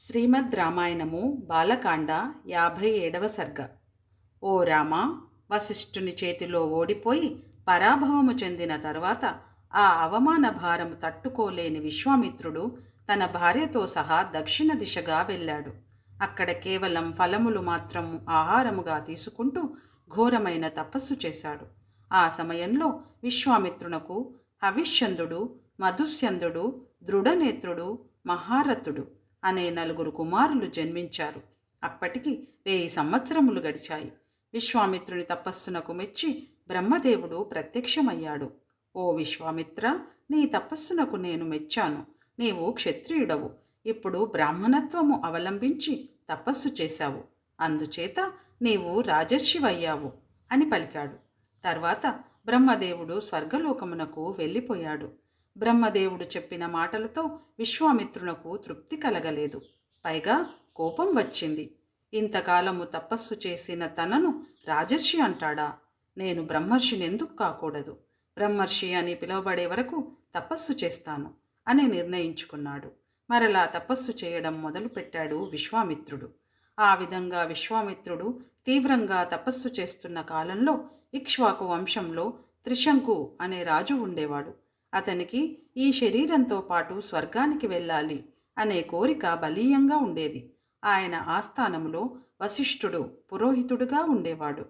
శ్రీమద్ రామాయణము బాలకాండ యాభై ఏడవ సర్గ. ఓ రామ వశిష్ఠుని చేతిలో ఓడిపోయి పరాభవము చెందిన తర్వాత ఆ అవమాన భారము తట్టుకోలేని విశ్వామిత్రుడు తన భార్యతో సహా దక్షిణ దిశగా వెళ్ళాడు. అక్కడ కేవలం ఫలములు మాత్రం ఆహారముగా తీసుకుంటూ ఘోరమైన తపస్సు చేశాడు. ఆ సమయంలో విశ్వామిత్రునకు హవిష్యందుడు మధుస్యందుడు దృఢనేత్రుడు మహారథుడు అనే నలుగురు కుమారులు జన్మించారు. అప్పటికి వెయ్యి సంవత్సరములు గడిచాయి. విశ్వామిత్రుని తపస్సునకు మెచ్చి బ్రహ్మదేవుడు ప్రత్యక్షమయ్యాడు. ఓ విశ్వామిత్ర నీ తపస్సునకు నేను మెచ్చాను. నీవు క్షత్రియుడవు. ఇప్పుడు బ్రాహ్మణత్వము అవలంబించి తపస్సు చేశావు. అందుచేత నీవు రాజర్షివయ్యావు అని పలికాడు. తర్వాత బ్రహ్మదేవుడు స్వర్గలోకమునకు వెళ్ళిపోయాడు. బ్రహ్మదేవుడు చెప్పిన మాటలతో విశ్వామిత్రునకు తృప్తి కలగలేదు. పైగా కోపం వచ్చింది. ఇంతకాలము తపస్సు చేసిన తనను రాజర్షి అంటాడా? నేను బ్రహ్మర్షిని ఎందుకు కాకూడదు? బ్రహ్మర్షి అని పిలువబడే వరకు తపస్సు చేస్తాను అని నిర్ణయించుకున్నాడు. మరలా తపస్సు చేయడం మొదలుపెట్టాడు విశ్వామిత్రుడు. ఆ విధంగా విశ్వామిత్రుడు తీవ్రంగా తపస్సు చేస్తున్న కాలంలో ఇక్ష్వాకు వంశంలో త్రిశంకు అనే రాజు ఉండేవాడు. అతనికి ఈ శరీరంతో పాటు స్వర్గానికి వెళ్ళాలి అనే కోరిక బలీయంగా ఉండేది. ఆయన ఆస్థానములో వశిష్ఠుడు పురోహితుడుగా ఉండేవాడు.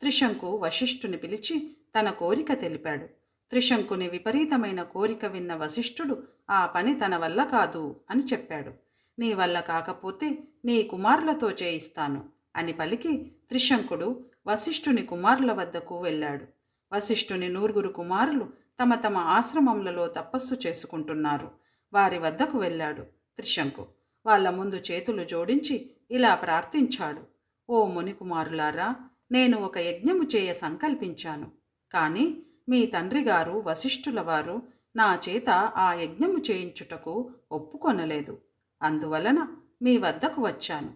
త్రిశంకు వశిష్ఠుని పిలిచి తన కోరిక తెలిపాడు. త్రిశంకుని విపరీతమైన కోరిక విన్న వశిష్ఠుడు ఆ పని తన వల్ల కాదు అని చెప్పాడు. నీ వల్ల కాకపోతే నీ కుమారులతో చేయిస్తాను అని పలికి త్రిశంకుడు వశిష్ఠుని కుమారుల వద్దకు వెళ్ళాడు. వశిష్ఠుని నూరుగురు కుమారులు తమ తమ ఆశ్రమములలో తపస్సు చేసుకుంటున్నారు. వారి వద్దకు వెళ్ళాడు త్రిశంకు. వాళ్ళ ముందు చేతులు జోడించి ఇలా ప్రార్థించాడు. ఓ మునికుమారులారా నేను ఒక యజ్ఞము చేయ సంకల్పించాను. కానీ మీ తండ్రి గారు వశిష్ఠుల వారు నా చేత ఆ యజ్ఞము చేయించుటకు ఒప్పుకొనలేదు. అందువలన మీ వద్దకు వచ్చాను.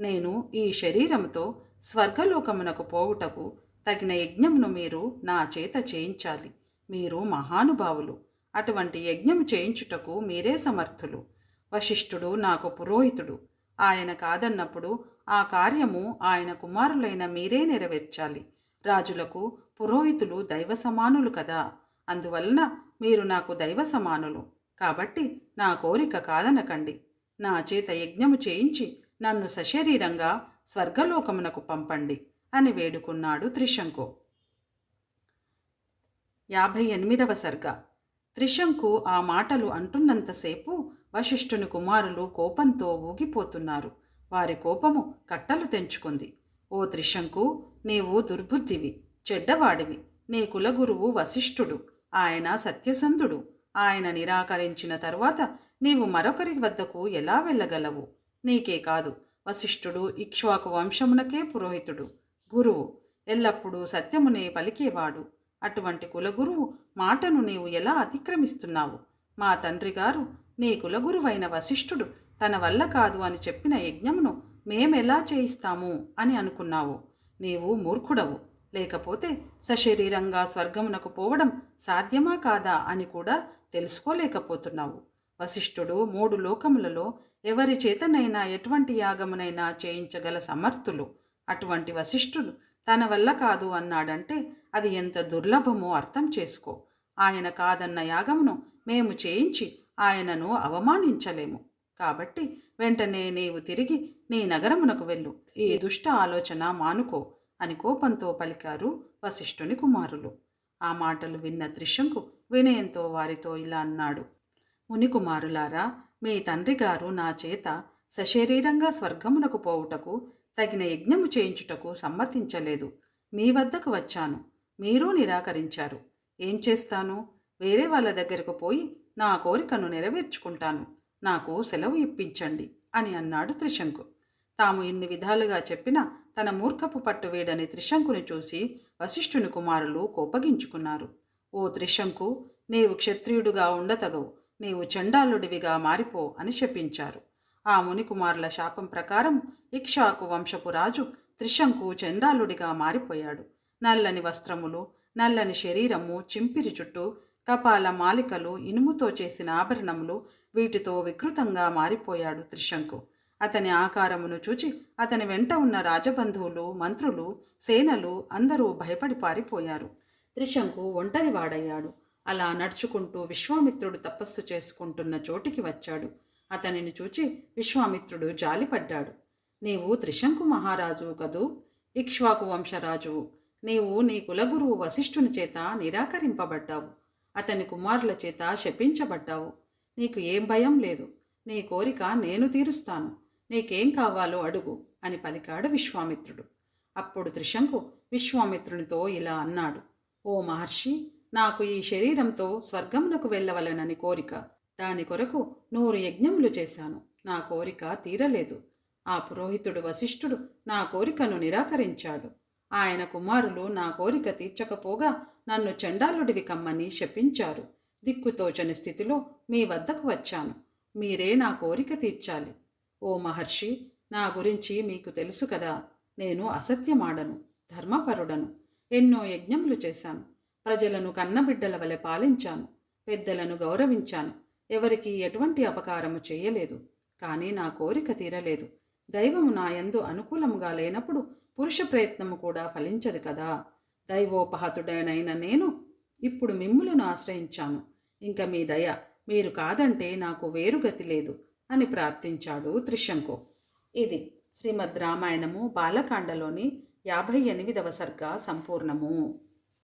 నేను ఈ శరీరంతో స్వర్గలోకమునకు పోవుటకు తగిన యజ్ఞమును మీరు నా చేత చేయించాలి. మీరు మహానుభావులు. అటువంటి యజ్ఞం చేయించుటకు మీరే సమర్థులు. వశిష్ఠుడు నాకు పురోహితుడు. ఆయన కాదన్నప్పుడు ఆ కార్యము ఆయన కుమారులైన మీరే నెరవేర్చాలి. రాజులకు పురోహితులు దైవ సమానులు కదా. అందువలన మీరు నాకు దైవ సమానులు కాబట్టి నా కోరిక కాదనకండి. నా చేత యజ్ఞము చేయించి నన్ను సశరీరంగా స్వర్గలోకమునకు పంపండి అని వేడుకున్నాడు త్రిశంకు. యాభై ఎనిమిదవ సర్గ. త్రిశంకు ఆ మాటలు అంటున్నంతసేపు వశిష్ఠుని కుమారులు కోపంతో ఊగిపోతున్నారు. వారి కోపము కట్టలు తెంచుకుంది. ఓ త్రిశంకు నీవు దుర్బుద్ధివి చెడ్డవాడివి నీ కులగురువు వశిష్ఠుడు ఆయన సత్యసంధుడు ఆయన నిరాకరించిన తరువాత నీవు మరొకరి వద్దకు ఎలా వెళ్ళగలవు? నీకే కాదు వశిష్ఠుడు ఇక్ష్వాకు వంశమునకే పురోహితుడు గురువు ఎల్లప్పుడూ సత్యమునే పలికేవాడు. అటువంటి కులగురువు మాటను నీవు ఎలా అతిక్రమిస్తున్నావు? మా తండ్రి గారు నీ కులగురువైన వశిష్ఠుడు తన వల్ల కాదు అని చెప్పిన యజ్ఞమును మేమెలా చేయిస్తాము అని అనుకున్నావు. నీవు మూర్ఖుడవు. లేకపోతే సశరీరంగా స్వర్గమునకు పోవడం సాధ్యమా కాదా అని కూడా తెలుసుకోలేకపోతున్నావు. వశిష్ఠుడు మూడు లోకములలో ఎవరి చేతనైనా ఎటువంటి యాగమునైనా చేయించగల సమర్థులు. అటువంటి వశిష్ఠుడు తన వల్ల కాదు అన్నాడంటే అది ఎంత దుర్లభమో అర్థం చేసుకో. ఆయన కాదన్న యాగమును మేము చేయించి ఆయనను అవమానించలేము. కాబట్టి వెంటనే నీవు తిరిగి నీ నగరమునకు వెళ్ళు. ఈ దుష్ట ఆలోచన మానుకో అని కోపంతో పలికారు వశిష్ఠుని కుమారులు. ఆ మాటలు విన్న త్రిశంకు వినయంతో వారితో ఇలా అన్నాడు. మునికుమారులారా మీ తండ్రి గారు నా చేత సశరీరంగా స్వర్గమునకు పోవుటకు తగిన యజ్ఞము చేయించుటకు సమ్మతించలేదు. మీ వద్దకు వచ్చాను. మీరు నిరాకరించారు. ఏం చేస్తాను? వేరే వాళ్ళ దగ్గరకు పోయి నా కోరికను నెరవేర్చుకుంటాను. నాకు సెలవు ఇప్పించండి అని అన్నాడు త్రిశంకు. తాము ఇన్ని విధాలుగా చెప్పినా తన మూర్ఖపు పట్టు వేడని త్రిశంకుని చూసి వశిష్ఠుని కుమారులు కోపగించుకున్నారు. ఓ త్రిశంకు నీవు క్షత్రియుడుగా ఉండతగవు. నీవు చండాలుడివిగా మారిపో అని శపించారు. ఆ మునికుమారుల శాపం ప్రకారం ఇక్షాకు వంశపు రాజు త్రిశంకు చండాలుడిగా మారిపోయాడు. నల్లని వస్త్రములు నల్లని శరీరము చింపిరి చుట్టూ కపాల మాలికలు ఇనుముతో చేసిన ఆభరణములు వీటితో వికృతంగా మారిపోయాడు త్రిశంకు. అతని ఆకారమును చూచి అతని వెంట ఉన్న రాజబంధువులు మంత్రులు సేనలు అందరూ భయపడి పారిపోయారు. త్రిశంకు ఒంటరివాడయ్యాడు అలా నడుచుకుంటూ విశ్వామిత్రుడు తపస్సు చేసుకుంటున్న చోటికి వచ్చాడు. అతనిని చూచి విశ్వామిత్రుడు జాలిపడ్డాడు. నీవు త్రిశంకు మహారాజు కదూ ఇక్ష్వాకు వంశరాజువు. నీవు నీ కులగురువు వశిష్ఠుని చేత నిరాకరింపబడ్డావు. అతని కుమారుల చేత శపించబడ్డావు. నీకు ఏం భయం లేదు. నీ కోరిక నేను తీరుస్తాను. నీకేం కావాలో అడుగు అని పలికాడు విశ్వామిత్రుడు. అప్పుడు త్రిశంకు విశ్వామిత్రునితో ఇలా అన్నాడు. ఓ మహర్షి నాకు ఈ శరీరంతో స్వర్గమునకు వెళ్ళవలనని కోరిక. దాని కొరకు నూరు యజ్ఞములు చేశాను. నా కోరిక తీరలేదు. ఆ పురోహితుడు వశిష్ఠుడు నా కోరికను నిరాకరించాడు. ఆయన కుమారులు నా కోరిక తీర్చకపోగా నన్ను చండాలుడివి కమ్మని శపించారు. దిక్కుతోచని స్థితిలో మీ వద్దకు వచ్చాను. మీరే నా కోరిక తీర్చాలి. ఓ మహర్షి నా గురించి మీకు తెలుసు కదా. నేను అసత్యమాడను ధర్మపరుడను. ఎన్నో యజ్ఞములు చేశాను. ప్రజలను కన్నబిడ్డల వలె పాలించాను. పెద్దలను గౌరవించాను. ఎవరికి ఎటువంటి అపకారము చేయలేదు. కానీ నా కోరిక తీరలేదు. దైవము నా యందు అనుకూలముగా లేనప్పుడు పురుష ప్రయత్నము కూడా ఫలించదు కదా. దైవోపహతుడనైన నేను ఇప్పుడు మిమ్ములను ఆశ్రయించాను. ఇంక మీ దయ మీరు కాదంటే నాకు వేరు గతి లేదు అని ప్రార్థించాడు త్రిశంకు. ఇది శ్రీమద్ రామాయణము బాలకాండలోని యాభై ఎనిమిదవ సర్గ సంపూర్ణము.